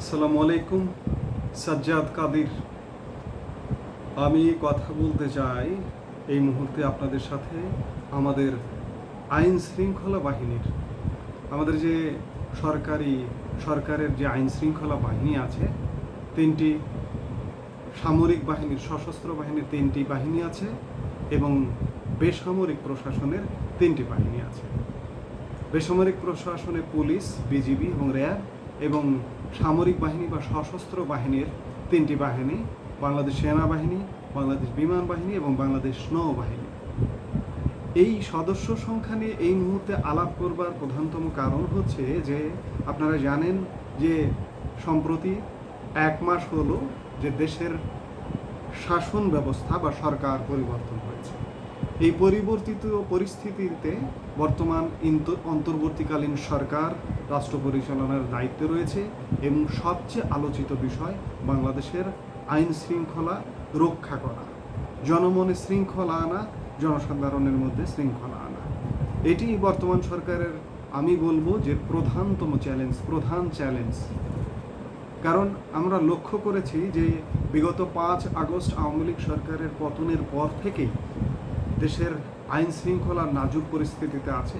আসসালামু আলাইকুম, সাজ্জাদ কাদির। আমি কথা বলতে চাই এই মুহূর্তে আপনাদের সাথে আমাদের আইন শৃঙ্খলা বাহিনীর। আমাদের যে সরকারি, সরকারের যে আইন শৃঙ্খলা বাহিনী আছে, তিনটি সামরিক বাহিনীর, সশস্ত্র বাহিনীর তিনটি বাহিনী আছে এবং বেসামরিক প্রশাসনের তিনটি বাহিনী আছে। বেসামরিক প্রশাসনে পুলিশ, বিজিবি এবং র্যাব এবং সামরিক বাহিনী বা সশস্ত্র বাহিনীর তিনটি বাহিনী, বাংলাদেশ সেনাবাহিনী, বাংলাদেশ বিমান বাহিনী এবং বাংলাদেশ নৌবাহিনী। এই সদস্য সংখ্যা নিয়ে এই মুহূর্তে আলাপ করবার প্রধানতম কারণ হচ্ছে যে, আপনারা জানেন যে সম্প্রতি এক মাস হলো যে দেশের শাসন ব্যবস্থা বা সরকার পরিবর্তন এই পরিবর্তিত পরিস্থিতিতে বর্তমান অন্তর্বর্তীকালীন সরকার, রাষ্ট্র পরিচালনার দায়িত্বে রয়েছে এবং সবচেয়ে আলোচিত বিষয় বাংলাদেশের আইন শৃঙ্খলা রক্ষা করা। জনমনে শৃঙ্খলা আনা, জনসাধারণের মধ্যে শৃঙ্খলা আনা। এটি বর্তমান সরকারের, আমি বলব যে প্রধানতম চ্যালেঞ্জ প্রধান চ্যালেঞ্জ কারণ আমরা লক্ষ্য করেছি যে বিগত পাঁচ আগস্ট আওয়ামী লীগ সরকারের পতনের পর থেকেই দেশের আইন শৃঙ্খলা নাজুক পরিস্থিতিতে আছে।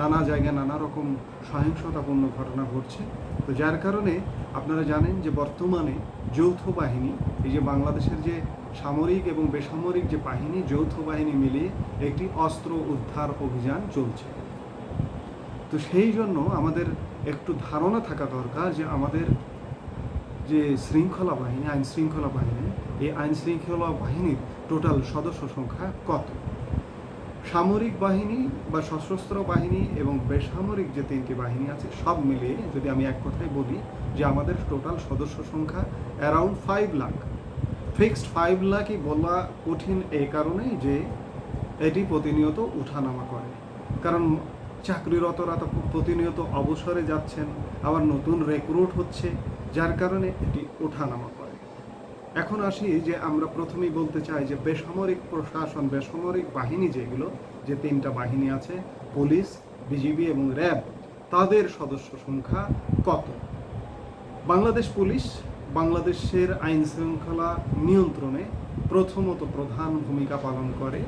নানা জায়গায় নানা রকম সহিংসতাপূর্ণ ঘটনা ঘটছে। তো যার কারণে আপনারা জানেন যে বর্তমানে যৌথ বাহিনী, এই যে বাংলাদেশের যে সামরিক এবং বেসামরিক যে বাহিনী, যৌথ বাহিনী মিলিয়ে একটি অস্ত্র উদ্ধার অভিযান চলছে। তো সেই জন্য আমাদের একটু ধারণা থাকা দরকার যে আমাদের যে শৃঙ্খলা বাহিনী আইন শৃঙ্খলা বাহিনী, এই আইন শৃঙ্খলা বাহিনীর টোটাল সদস্য সংখ্যা কত? সামরিক বাহিনী বা সশস্ত্র বাহিনী এবং বেসামরিক যে তিনটি বাহিনী আছে, সব মিলিয়ে যদি আমি এক কথায় বলি যে আমাদের টোটাল সদস্য সংখ্যা around five lakh fixed five লাখই বলা কঠিন এই কারণেই যে এটি প্রতিনিয়ত উঠানামা করে। কারণ চাকরিরতরা তো প্রতিনিয়ত অবসরে যাচ্ছেন, আবার নতুন রেক্রুট হচ্ছে, যার কারণে এটি ওঠানামা এখন আসি যে আমরা প্রথমেই বলতে চাই যে বেসামরিক প্রশাসন, বেসামরিক বাহিনী যেগুলো, যে তিনটা বাহিনী আছে, পুলিশ, বিজিবি এবং র্যাব, তাদের সদস্য সংখ্যা কত? বাংলাদেশ পুলিশ বাংলাদেশের আইন শৃঙ্খলা নিয়ন্ত্রণে প্রথমত প্রধান ভূমিকা পালন করে।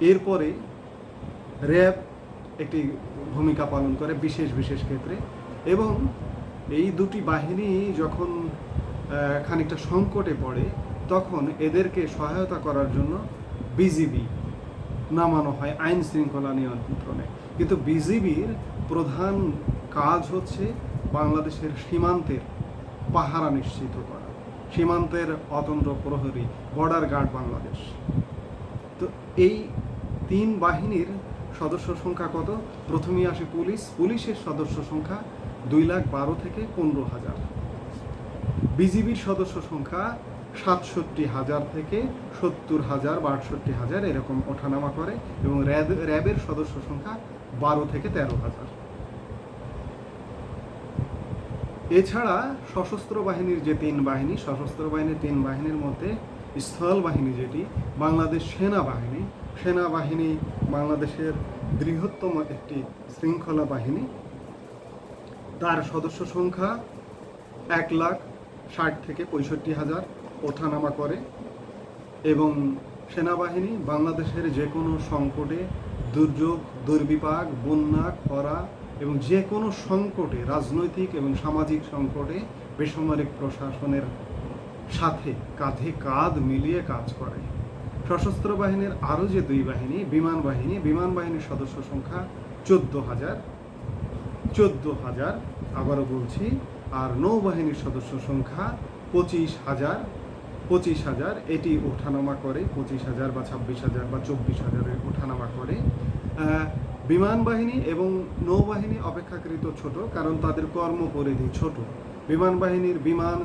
এরপরে র্যাব একটি ভূমিকা পালন করে বিশেষ বিশেষ ক্ষেত্রে। এবং এই দুটি বাহিনী যখন খানিকটা সংকটে পড়ে, তখন এদেরকে সহায়তা করার জন্য বিজিবি নামানো হয় আইন শৃঙ্খলা নিয়ন্ত্রণে। কিন্তু বিজিবির প্রধান কাজ হচ্ছে বাংলাদেশের সীমান্তের পাহারা নিশ্চিত করা। সীমান্তের অতন্ত্র প্রহরী বর্ডার গার্ড বাংলাদেশ। তো এই তিন বাহিনীর সদস্য সংখ্যা কত? প্রথমেই আসে পুলিশ। পুলিশের সদস্য সংখ্যা দুই লাখ বারো থেকে পনেরো হাজার। বিজিবির সদস্য সংখ্যা সাতষট্টি হাজার থেকে সত্তর হাজার বা আটষট্টি হাজার এরকম ওঠানামা করে এবং র্যাব, র্যাবের সদস্য সংখ্যা বারো থেকে তেরো হাজার। এছাড়া সশস্ত্র বাহিনীর যে তিন বাহিনী, সশস্ত্র বাহিনীর তিন বাহিনীর মধ্যে স্থল বাহিনী যেটি, বাংলাদেশ সেনাবাহিনী সেনাবাহিনী বাংলাদেশের বৃহত্তম একটি শৃঙ্খলা বাহিনী। তার সদস্য সংখ্যা এক লাখ ষাট থেকে পঁয়ষট্টি হাজার ওঠানামা করে এবং সেনাবাহিনী বাংলাদেশের যে কোনো সংকটে দুর্যোগ, দুর্বিপাক, বন্যা, খরা এবং যে কোনো সংকটে, রাজনৈতিক এবং সামাজিক সংকটে বেসামরিক প্রশাসনের সাথে কাঁধে কাঁধ মিলিয়ে কাজ করে। সশস্ত্র বাহিনীর আরও যে দুই বাহিনী, বিমান বাহিনী, বিমান বাহিনীর সদস্য সংখ্যা চোদ্দ হাজার। চোদ্দ হাজার আবারও বলছি, আর নৌবাহিনীর সদস্য সংখ্যা পঁচিশ হাজার পঁচিশ হাজার এটি ওঠানামা করে পঁচিশ হাজার বা ছাব্বিশ হাজার বা চব্বিশ হাজারের ওঠানামা করে। বিমান বাহিনী এবং নৌবাহিনী অপেক্ষাকৃত ছোট, কারণ তাদের কর্মপরিধি ছোট। বিমান বাহিনীর বিমান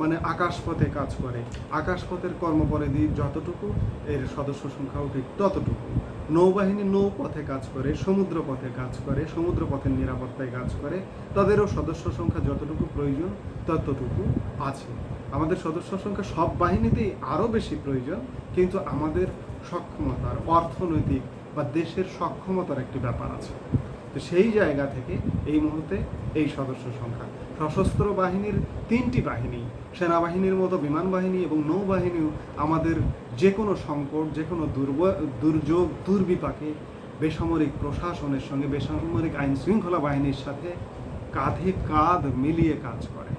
মানে আকাশপথে কাজ করে। আকাশপথের কর্মপরিধি যতটুকু, এর সদস্য সংখ্যাও ঠিক ততটুকু। নৌবাহিনী নৌপথে কাজ করে সমুদ্র পথে কাজ করে সমুদ্র পথের নিরাপত্তায় কাজ করে, তাদেরও সদস্য সংখ্যা যতটুকু প্রয়োজন ততটুকু আছে। আমাদের সদস্য সংখ্যা সব বাহিনীতেই আরও বেশি প্রয়োজন, কিন্তু আমাদের সক্ষমতার অর্থনৈতিক বা দেশের সক্ষমতার একটি ব্যাপার আছে। তো সেই জায়গা থেকে এই মুহূর্তে এই সদস্য সংখ্যা। সশস্ত্র বাহিনীর তিনটি বাহিনী, সেনাবাহিনীর মতো বিমান বাহিনী এবং নৌবাহিনীও আমাদের যে কোনো সংকট যে কোনো দুর্ব, দুর্যোগ, দুর্বিপাকে বেসামরিক প্রশাসনের সঙ্গে, বেসামরিক আইন শৃঙ্খলা বাহিনীর সাথে কাঁধে কাঁধ মিলিয়ে কাজ করে।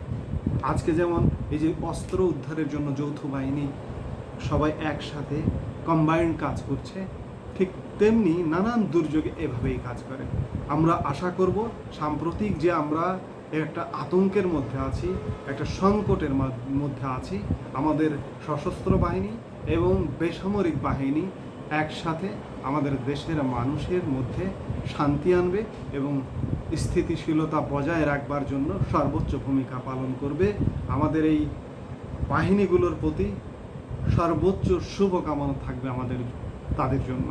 আজকে যেমন এই যে অস্ত্র উদ্ধারের জন্য যৌথ বাহিনী সবাই একসাথে কম্বাইন্ড কাজ করছে ঠিক তেমনি নানান দুর্যোগে এভাবেই কাজ করে। আমরা আশা করব, সাম্প্রতিক যে আমরা একটা আতঙ্কের মধ্যে আছি, একটা সংকটের মধ্যে আছি, আমাদের সশস্ত্র বাহিনী এবং বেসামরিক বাহিনী একসাথে আমাদের দেশের মানুষের মধ্যে শান্তি আনবে এবং স্থিতিশীলতা বজায় রাখবার জন্য সর্বোচ্চ ভূমিকা পালন করবে। আমাদের এই বাহিনীগুলোর প্রতি সর্বোচ্চ শুভকামনা থাকবে আমাদের, তাদের জন্য।